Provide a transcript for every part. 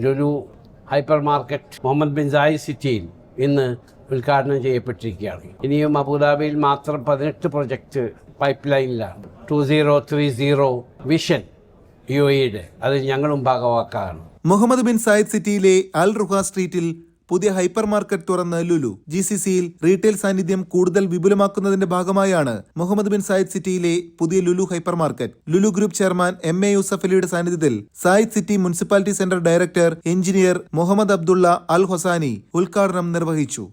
Lulu hyper market Mohammed bin Sai സിറ്റിയിൽ ഇന്ന് ഉദ്ഘാടനം ചെയ്യപ്പെട്ടിരിക്കുകയാണ്. ഇനിയും അബുദാബിയിൽ മാത്രം പതിനെട്ട് project pipe ലൈനിലാണ് two zero three zero vision U എയുടെ. അതിൽ ഞങ്ങളും ഭാഗവാക്കാണ്. മുഹമ്മദ് ബിൻ സായിദ് സിറ്റിയിലെ അൽ റുഹ സ്ട്രീറ്റിൽ പുതിയ ഹൈപ്പർ മാർക്കറ്റ് തുറന്ന് ലുലു. ജി സി സിയിൽ റീറ്റെയിൽ സാന്നിധ്യം കൂടുതൽ വിപുലമാക്കുന്നതിന്റെ ഭാഗമായാണ് മുഹമ്മദ് ബിൻ സായിദ് സിറ്റിയിലെ പുതിയ Lulu hyper market Lulu group chairman M A Yusuf അലിയുടെ സാന്നിധ്യത്തിൽ Zayed city municipality centre director engineer Mohammed Abdullah Al Hosani ഉദ്ഘാടനം നിർവഹിച്ചു.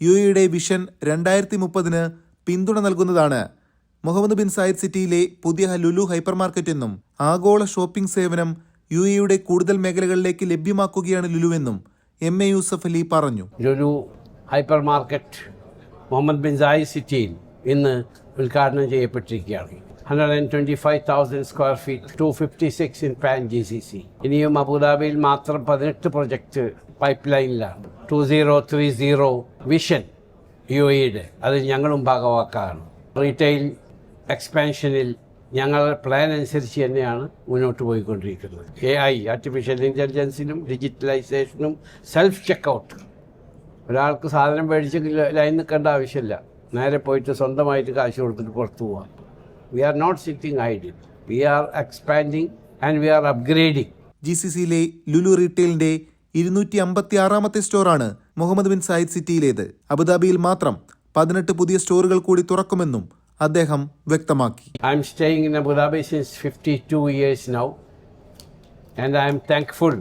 യു എയുടെ വിഷൻ രണ്ടായിരത്തി മുപ്പതിന് പിന്തുണ നൽകുന്നതാണ്. മുഹമ്മദ് ബിൻ സായിദ് സിറ്റിയിലെ പുതിയ ലുലു ഹൈപ്പർ എന്നും ആഗോള ഷോപ്പിംഗ് സേവനം യു എയുടെ കൂടുതൽ മേഖലകളിലേക്ക് ലഭ്യമാക്കുകയാണ് ലുലുവെന്നും എം എ യൂസഫ് അലി പറഞ്ഞു. Lulu hyper market Mohammed bin Zayed സിറ്റിയിൽ ഇന്ന് ഉദ്ഘാടനം ചെയ്യപ്പെട്ടിരിക്കുകയാണ്. Hundred and twenty five thousand square feet two fifty six in pan G C C ഇനിയും അബുദാബിയിൽ മാത്രം പതിനെട്ട് project pipe ലൈനിലാണ് two zero three zero vision U എയുടെ അത് ഞങ്ങളും ഭാഗവാക്കാണ്. റീറ്റെയിൽ എക്സ്പാൻഷനിൽ ഞങ്ങളുടെ പ്ലാൻ അനുസരിച്ച് തന്നെയാണ് മുന്നോട്ട് പോയിക്കൊണ്ടിരിക്കുന്നത്. എ ഐ ആർട്ടിഫിഷ്യൽ ഇന്റലിജൻസിനും ഡിജിറ്റലൈസേഷനും സെൽഫ് ചെക്കൗട്ട് ഒരാൾക്ക് സാധനം മേടിച്ചെങ്കിൽ ലൈൻ നിൽക്കേണ്ട ആവശ്യമില്ല. നേരെ പോയിട്ട് സ്വന്തമായിട്ട് കാശ് കൊടുത്തിട്ട് പുറത്തു പോവാം. We are not sitting idle we are expanding and we are upgrading G C സിയിലെ ലുലു റീറ്റെയിലിന്റെ ഇരുന്നൂറ്റി അമ്പത്തി ആറാമത്തെ സ്റ്റോറാണ് മുഹമ്മദ് ബിൻ സായിദ് സിറ്റിയിലേത്. അബുദാബിയിൽ മാത്രം പതിനെട്ട് പുതിയ സ്റ്റോറുകൾ കൂടി തുറക്കുമെന്നും അദ്ദേഹം വ്യക്തമാക്കി. I'm staying in Abu Dhabi since fifty two years now and I'm thankful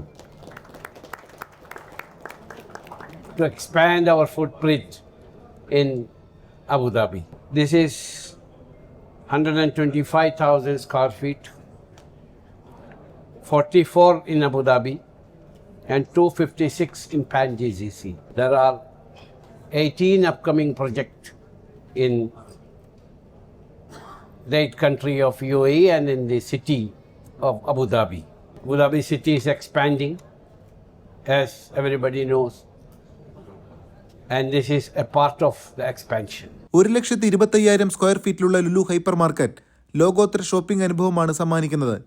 to expand our footprint in Abu Dhabi. This is 125,000 square feet, 44 in Abu Dhabi, and 256 in Pan GCC. There are 18 upcoming projects in great country of UAE and in the city of Abu Dhabi. Abu Dhabi city is expanding, as everybody knows, and this is a part of the expansion. ഒരു ലക്ഷത്തി ഇരുപത്തയ്യായിരം square ഫീറ്റിലുള്ള Lulu hyper market ലോകോത്തര shopping അനുഭവമാണ് സമ്മാനിക്കുന്നത്.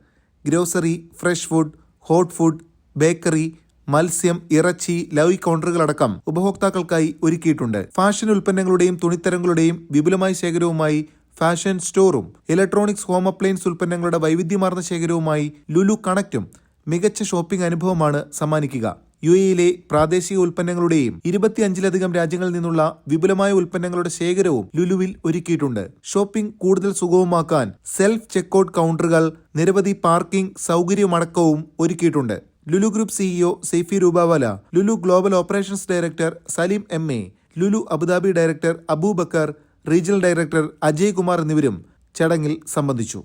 Grocery fresh food hot food bakery മത്സ്യം ഇറച്ചി live കൗണ്ടറുകളടക്കം ഉപഭോക്താക്കൾക്കായി ഒരുക്കിയിട്ടുണ്ട്. ഫാഷൻ ഉൽപ്പന്നങ്ങളുടെയും തുണിത്തരങ്ങളുടെയും വിപുലമായ ശേഖരവുമായി ഫാഷൻ സ്റ്റോറും ഇലക്ട്രോണിക്സ് ഹോം അപ്ലയൻസ് ഉൽപ്പന്നങ്ങളുടെ വൈവിധ്യമാർന്ന ശേഖരവുമായി ലുലു കണക്റ്റും മികച്ച ഷോപ്പിംഗ് അനുഭവമാണ് സമ്മാനിക്കുക. യു എയിലെ പ്രാദേശിക ഉൽപ്പന്നങ്ങളുടെയും ഇരുപത്തിയഞ്ചിലധികം രാജ്യങ്ങളിൽ നിന്നുള്ള വിപുലമായ ഉൽപ്പന്നങ്ങളുടെ ശേഖരവും ലുലുവിൽ ഒരുക്കിയിട്ടുണ്ട്. ഷോപ്പിംഗ് കൂടുതൽ സുഗമമാക്കാൻ സെൽഫ് ചെക്കൗട്ട് കൗണ്ടറുകൾ നിരവധി പാർക്കിംഗ് സൗകര്യമടക്കവും ഒരുക്കിയിട്ടുണ്ട്. Lulu group CEO Saifee Rupawala Lulu global operations director Saleem M A Lulu Abu Dhabi director Abubacker regional director Ajay Kumar എന്നിവരും ചടങ്ങിൽ സംബന്ധിച്ചു.